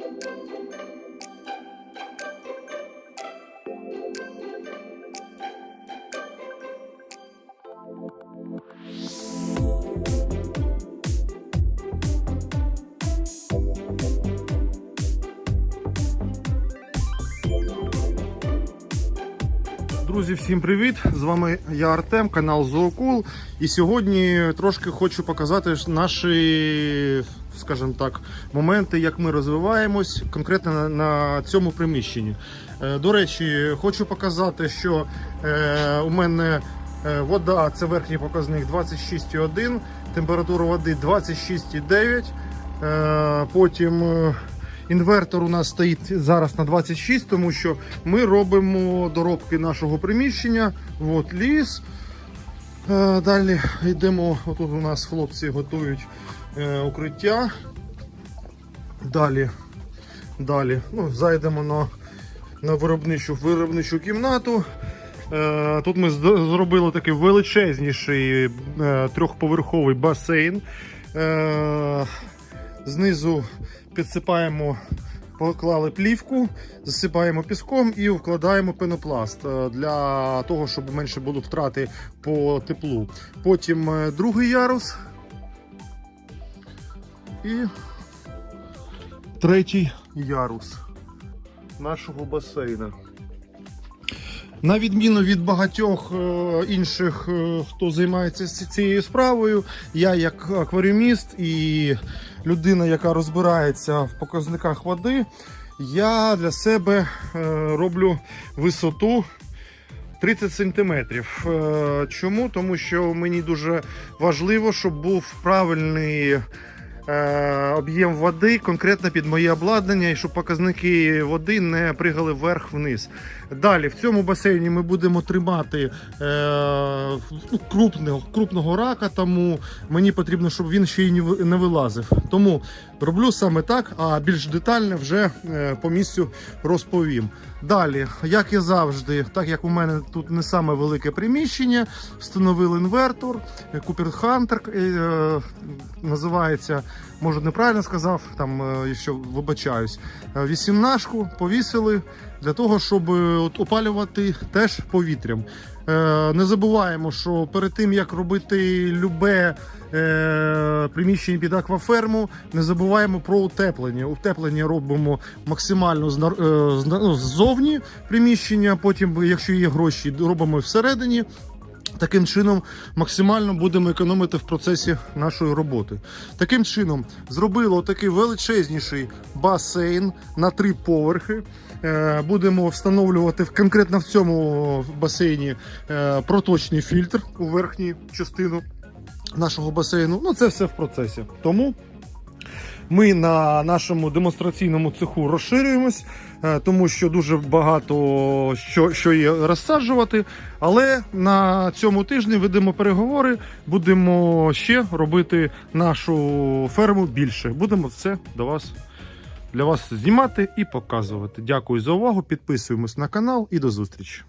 Thank you. Друзі, всім привіт! З вами я Артем, канал Зоокул. І сьогодні трошки хочу показати наші, скажімо так, моменти, як ми розвиваємось конкретно на, цьому приміщенні. Е, До речі, хочу показати, що е, у мене е, вода це верхній показник 26,1, температура води 26,9. Е, Потім. Інвертор у нас стоїть зараз на 26, тому що ми робимо доробки нашого приміщення. От ліс. Е, Далі йдемо. Отут у нас хлопці готують е, укриття. Далі, далі ну, зайдемо на, на виробничу, виробничу кімнату. Е, Тут ми зробили такий величезніший трьохповерховий басейн. Знизу підсипаємо, поклали плівку, засипаємо піском і вкладаємо пенопласт е, для того, щоб менше було втрати по теплу. Потім е, другий ярус і третій ярус нашого басейна. На відміну від багатьох е, інших, е, хто займається цією справою, я як акваріуміст і людина, яка розбирається в показниках води, я для себе е, роблю висоту 30 сантиметрів. Е, Чому? Тому що мені дуже важливо, щоб був правильний об'єм води конкретно під моє обладнання, і щоб показники води не пригали вверх-вниз. Далі в цьому басейні ми будемо тримати е, ну, крупного, крупного рака, тому мені потрібно, щоб він ще й не не вилазив. Тому роблю саме так, а більш детально вже е, по місцю розповім. Далі, як і завжди, так як у мене тут не саме велике приміщення, встановили інвертор, Купер Хантер називається, може неправильно сказав, там е, що вибачаюсь. Е, Вісімнашку повісили для того, щоб е, от опалювати теж повітрям. Е, Не забуваємо, що перед тим як робити любе е, приміщення під акваферму, не забуваємо про утеплення. Утеплення робимо максимально ну, ззовні приміщення. Потім, якщо є гроші, робимо всередині. Таким чином максимально будемо економити в процесі нашої роботи. Таким чином зробили такий величезніший басейн на три поверхи. Е, Будемо встановлювати конкретно в цьому басейні е, проточний фільтр у верхню частину нашого басейну. Ну це все в процесі. Тому ми на нашому демонстраційному цеху розширюємось, е, тому що дуже багато що, що є розсаджувати. Але на цьому тижні ведемо переговори, будемо ще робити нашу ферму більше. Будемо все до вас для вас знімати і показувати. Дякую за увагу. Підписуємось на канал і до зустрічі.